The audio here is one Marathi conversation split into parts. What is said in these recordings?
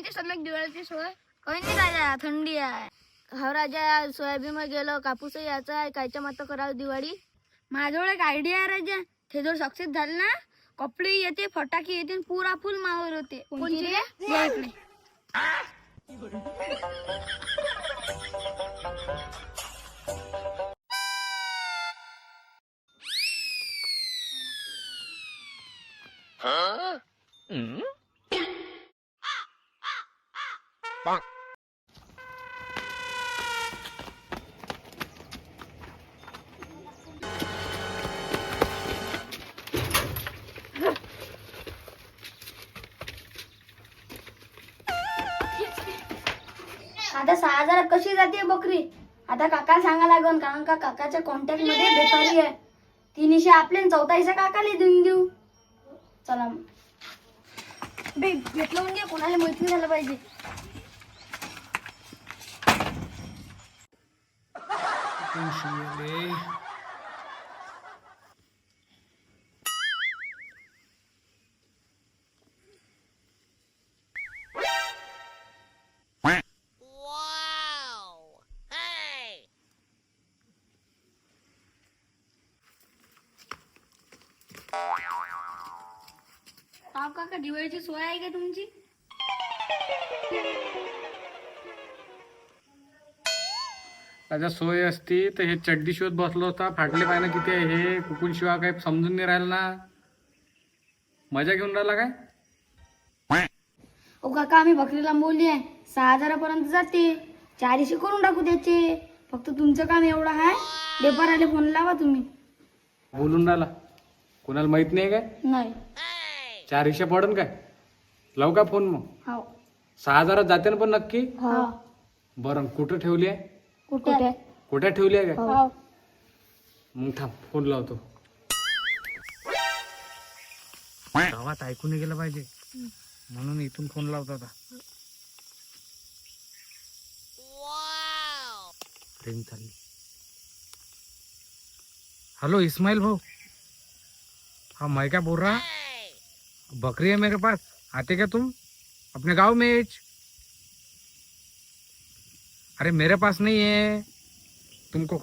यांची सलग दिवाळीची सोय? काही नाही राजा? थंडी आहे. हा राजा सोयाबीन मध्ये गेलो. कापूसही याचा आहे. कायच्या मात्र करावं दिवाळी? माझ्याजवळ एक आयडिया आहे राजा. ते जर सक्सेस झालं ना कपडे येते फटाके येते पुरा फुल मावर होते. कोणची रे? आता सहा हजार कशी जाते बकरी? आता काका सांगा लागन कारण का काकाच्या कॉन्टॅक्टमध्ये व्यापारी आहे. तीन इशे आपले चौथा इशा काकाला देऊन देऊ. चला. बे घेतलं म्हणजे कोणाला मैत्री झालं पाहिजे. पाव काका दिवाळीची सोय आहे का तुमची? त्याच्या सोय असती तर हे चड्डी शिवत बसलो होता. फाटले पाय ना किती आहे हे? कुकून शिवा काही समजून नाही राहिलं ना. मजा घेऊन राहिला काय? ओ काका आम्ही बकरी लांबवली आहे. सहा हजारापर्यंत जाते. चारशे करून टाकू त्याचे. फक्त तुमचं काम एवढं आहे. व्यापाराला फोन लावा तुम्ही. बोलून राहिला. कोणाला माहीत नाही काय? नाही. चार हिशे पडन काय? लावू का फोन मग? हो. सहा हजारात जाते ना पण नक्की? हो. बरं कुठं ठेवली आहे? कुठे? कुठे? ठेवली आहे काय? हो. मग थांब फोन लावतो. गावात ऐकू नाही गेलं पाहिजे. म्हणून इथून फोन लावतो आता. रिंग चालली. हेलो इस्माइल भाऊ. हाँ मैं क्या बोल रहा बकरी है मेरे पास? आते क्या तुम? अपने गाँव में एच अरे मेरे पास नहीं है। तुमको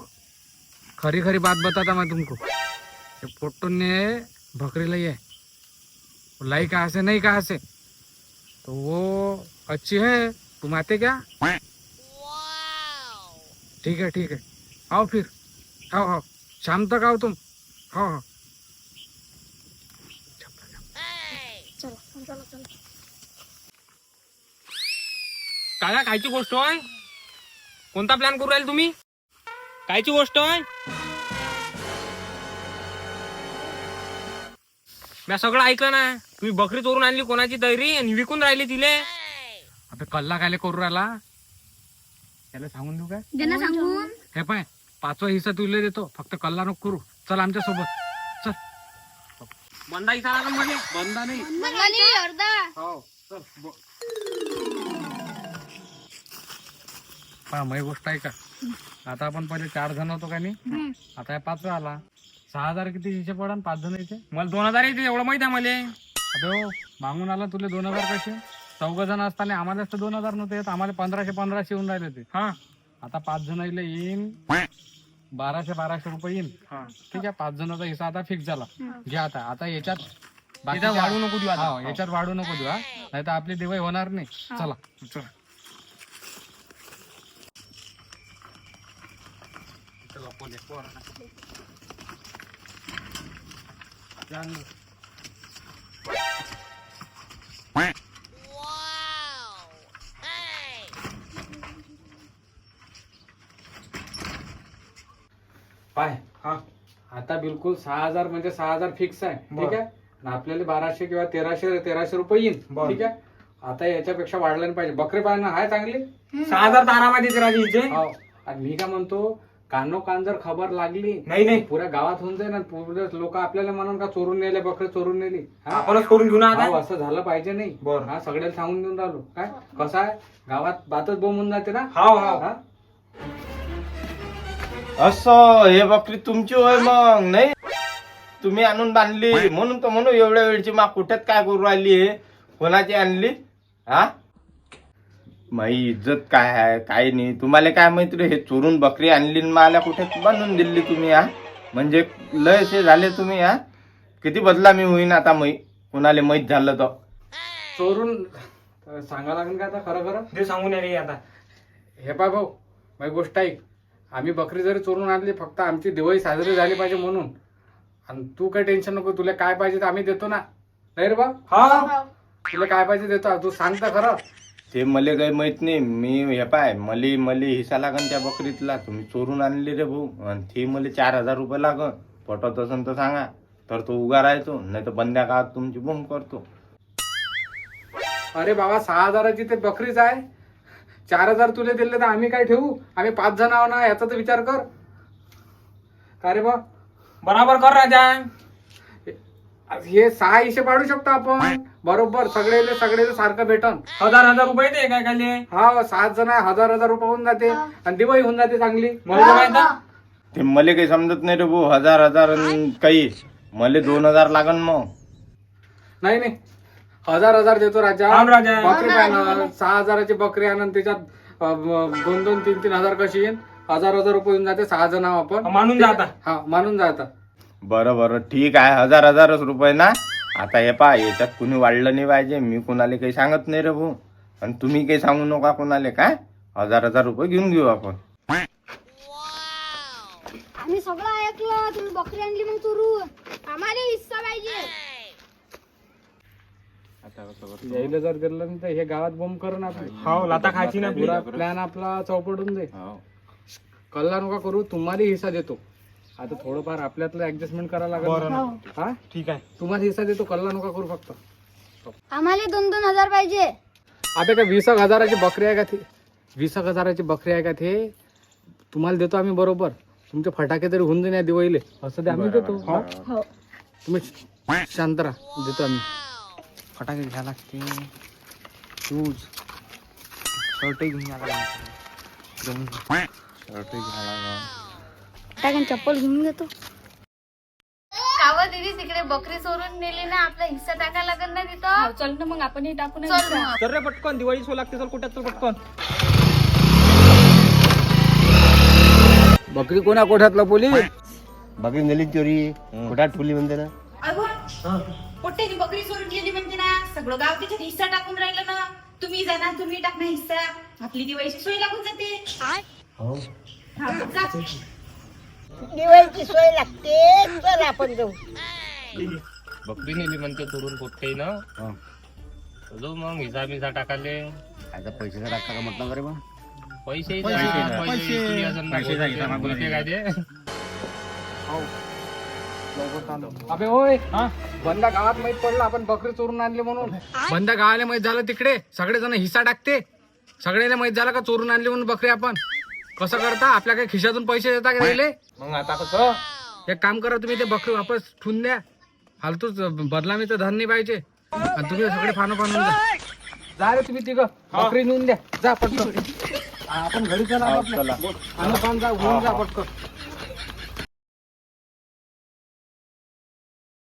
खरी खरी बात बताता मैं तुमको। ये पोट्टू ने बकरी लाई है। वो लाई कहाँ से? नहीं कहाँ से? तो वो अच्छी है। तुम आते क्या? ठीक है ठीक है। आओ फिर। आओ आओ। शाम तक आओ तुम। हाँ हाँ। काका कायची गोष्ट आहे कोणता प्लॅन करू राहील तुम्ही? कायची गोष्ट आहे मी सगळं ऐकलं ना. तुम्ही बकरी चोरून आणली कोणाची दैरी आणि विकून राहिली तिले. अबे कल्ला कायले करू राहिला? त्याला सांगून देऊ काय? त्यांना सांगून. हे पाय पाचवा हिस्सा तुला देतो. फक्त कल्ला नको करू. चल आमच्यासोबत. चल. बंदा मध्ये बंदा नाही. अर्धा. हो चल पहा माझी गोष्ट आहे का? आता आपण पहिले चार जण होतो का नाही? आता या पाचवा आला. सहा हजार किती हिशे पडा पाच जण याचे मला दोन हजार येते एवढं माहीत आहे मला. अबे हो मागून आला तुला दोन हजार कसे चौघ जण असताना आम्हालाच तर दोन हजार नव्हते येत. आम्हाला पंधराशे पंधराशे येऊन राहिले ते हा. आता पाच जण येईन. बाराशे बाराशे रुपये येईन. हा. ठीक आहे पाच जणांचा हिस्सा आता फिक्स झाला. घ्या आता. आता याच्यात इथं वाढू नको देऊ याच्यात वाढू नको देऊ हा. नाही तर आपली दिवाळी होणार नाही. चला. चल. पाय हा. आता बिलकुल सहा हजार म्हणजे सहा हजार फिक्स आहे. ठीक. आहे? आणि आपल्याला बाराशे किंवा तेराशे तेराशे रुपये येईल. बरं. ठीक आहे? आता याच्यापेक्षा वाढलं नाही पाहिजे. बकरे पाळणं आहे चांगली? सहा हजार राजी हिचे. हो. आणि मी काय म्हणतो कानो कान जर खबर लागली नाही नाही. पुऱ्या गावात होऊन जाईल ना पुरे लोक आपल्याला म्हणून का चोरून नेले बकरे चोरून नेली? हा? आपणच करून घेऊ ना हो, आता असं झालं पाहिजे नाही. बरं. हा सगळ्याला सांगून देऊन राहिलो. काय? कसं आहे? गावात बातच बोंबून जाते ना? हाव हाव. हा? असं हे बकरी तुमची होय मग नाही? तुम्ही आणून बांधली म्हणून तर म्हणून एवढ्या वेळची मा कुठ्यात काय करू राहिली हे? कोणाची आणली? हा? माई इज्जत काय आहे काय नाही. तुम्हाला काय माहीत रे हे चोरून बकरी आणली न मला कुठे बांधून दिली तुम्ही हा? म्हणजे लय असे झाले तुम्ही हा? किती बदला मी होईन आता मै कुणाला माहीत झालं तर. चोरून सांगा लागेल का आता खरं खरं? ते सांगून या रे आता. हे पा भाऊ माझी गोष्ट ऐक. आम्ही बकरी जरी चोरून आणली फक्त आमची दिवाळी साजरी झाली पाहिजे म्हणून. आणि तू काय टेन्शन नको तुला काय पाहिजे ते आम्ही देतो ना. नाही रे बा हा. तुला काय पाहिजे देतो. तू सांग तर खरं. ते मला काही माहीत नाही. मी हे पाय मले मले हिस्सा लागन त्या बकरीतला. तुम्ही चोरून आणली रे भाऊ. आणि ते मला चार हजार रुपये लागन. पटत असन तर सांगा. तर तो उगा राहतो. नाही तर बंद्या काळात तुमची बोंब करतो. अरे बाबा सहा हजाराची ते बकरीच आहे. चार हजार तुला दिले तर आम्ही काय ठेवू? आम्ही पाच जण आहो ना याचा तर विचार कर. का रे बा? बराबर कर राजा. हे सहा हिशे पाडू शकतो आपण. बरोबर सगळे सगळे सारखं भेटन. हजार हजार रुपये ते काय खाली? हा सात जण आहे हजार हजार रुपये होऊन जाते आणि दिवाळी होऊन जाते चांगली. ते मले काही समजत नाही रे भाऊ हजार हजार अन काही. मले दोन हजार लागन मग. नाही नाही. हजार हजार देतो राजा. थांब राजा. बकरी पाहिजे सहा हजाराची बकरी आणून त्याच्यात अ, दोन दोन तीन तीन हजार कशी येईन? हजार हजार रुपये येऊन जाते सहा जण आपण. मानून जा आता हा मानून जा आता बरं बरं. ठीक आहे. हजार हजारच रुपये ना. आता हे पा याच्यात कुणी वाढलं नाही पाहिजे. मी कुणाला काही सांगत नाही रे भाऊ. आणि तुम्ही काही सांगू नका कुणाला काय? हजार हजार रुपये घेऊन घेऊ आपण. आम्ही सगळं ऐकलं. तुम्ही बकरी आणली मग चोरून. आम्हाला हिस्सा पाहिजे. यायला जर दिलं नाही तर हे गावात बोंब करून आपण हो लाता खायची ना आपली. पुरा प्लॅन आपला चौपटून दे. कल्ला नका करू तुम्हाला हिस्सा देतो. आता थोडंफार आपल्यातलं ऍडजस्टमेंट करायला लागेल ना. हा? ठीक आहे. तुम्हाला हिस्सा देतो कल्ला नका करू फक्त. आम्हाला दोन दोन हजार पाहिजे. आता काय वीस एक हजाराची बकरी आहे का ते? वीस एक हजाराची बकरी आहे का ते? तुम्हाला देतो आम्ही बरोबर. तुमचे फटाके तरी होऊन जाईल या दिवाळीले. असं ते आम्ही देतो. हा? हो? तुम्ही शांत राहा. देतो आम्ही. फटाके घ्या लागते शूज. शर्ट घेऊन या टाकून चप्पल घेऊन घेतो. काव दिदी तिकडे बकरी चोरून नेली ना आपला हिस्सा टाकायला लागेल ना तिथं. चल ना मग आपण टाकू ना तर रे पटकन दिवाळी सो लागते चल चल पटकन. बकरी कोणा कोठ्यात लपवली बकरी नेली चोरी कुठं ठेवली म्हणते ना. पोट्याची बकरी सोडून गेली म्हणते ना. सगळं गाव त्याच्यात हिस्सा टाकून राहिलं ना. तुम्ही जा ना तुम्ही टाक ना हिस्सा. आपली दिवाळीची सोय लागून जाते. हा, जा. दिवाळीची सोय लागते. चल आपण जाऊ. बकरी नेली म्हणते चोरून पोट्टे ना जो मग हिसा बिसा टाकाले आता पैशाचा टाका का म्हटलं रे बा पैसे पैसे काय ते? अबे होय. बंदा गावात माहीत पडलं आपण बकरी चोरून आणली म्हणून. बंदा गावाला माहीत झालं तिकडे. सगळे जण हिस्सा टाकते. सगळ्याला माहीत झालं का चोरून आणली म्हणून बकरी आपण? कसं करता? आपल्या काही खिशातून पैसे देता का राहिले मग आता कसं? एक काम करा तुम्ही ते बकरी वापस ठेवून द्या. फालतूच बदलामीचं धन नाही पाहिजे. आणि तुम्ही सगळे फानो फानून जा. जा रे तुम्ही तिघ. बकरी नेऊन द्या. जा पटकन. आपण घरी चला. आपल्या. पान जा घेऊन जा पटकन.